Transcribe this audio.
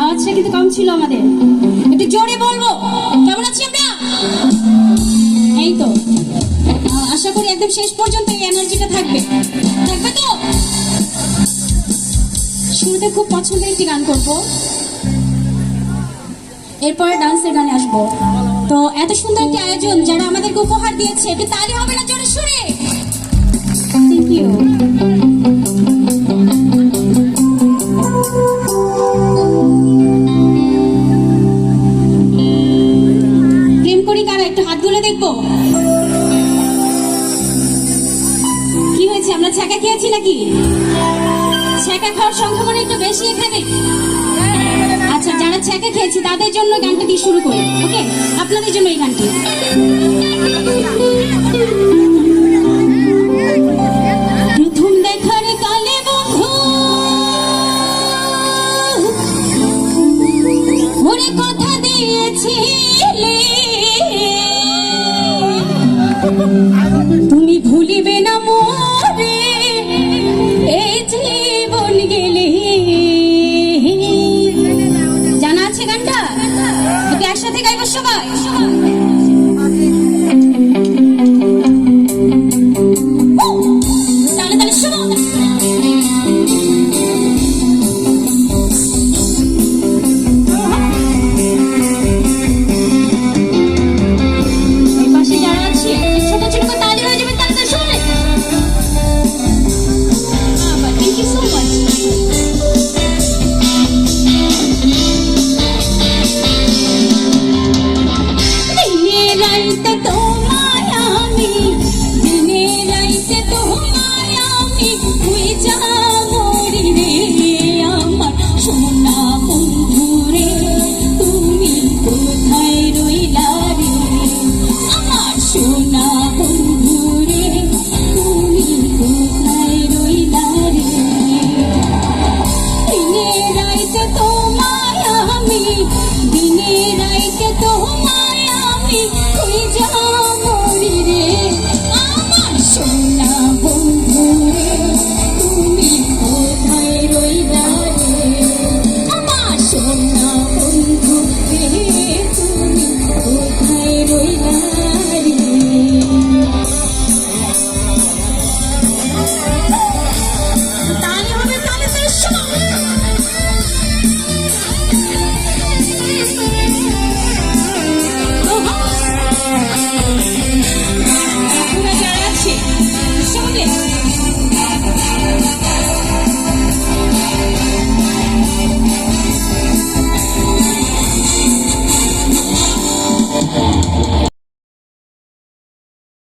আওয়াজটা কিন্তু কম ছিল আমাদের। একটু জোরে বলব। কেমন আছি আমরা? এই তো। আশা করি একদম শেষ পর্যন্ত এই এনার্জিটা থাকবে। থাকবে তো? শুরুতে খুব পছন্দের একটি গান করব। এরপরে ডান্সের গানে আসব। তো এত সুন্দর একটি আয়োজন যারা আমাদেরকে উপহার দিয়েছে, একটু তালি হবে না জোরে সুরে? প্রেম করি একটু হাত তুলে দেখব? কি হয়েছে? আমরা ছ্যাঁকা খেয়েছি নাকি? ছ্যাঁকা খাওয়ার সংখ্যা মনে একটু বেশি এখানে। আচ্ছা যারা ছ্যাঁকা খেয়েছি, তাদের জন্য গানটা দিয়ে শুরু করি, ওকে? আপনাদের জন্য এই গানটি। কথা দিয়েছিলে। 兄弟 রাইতে তোমায় আমি দিনে রাইতে তোমায় আমি যা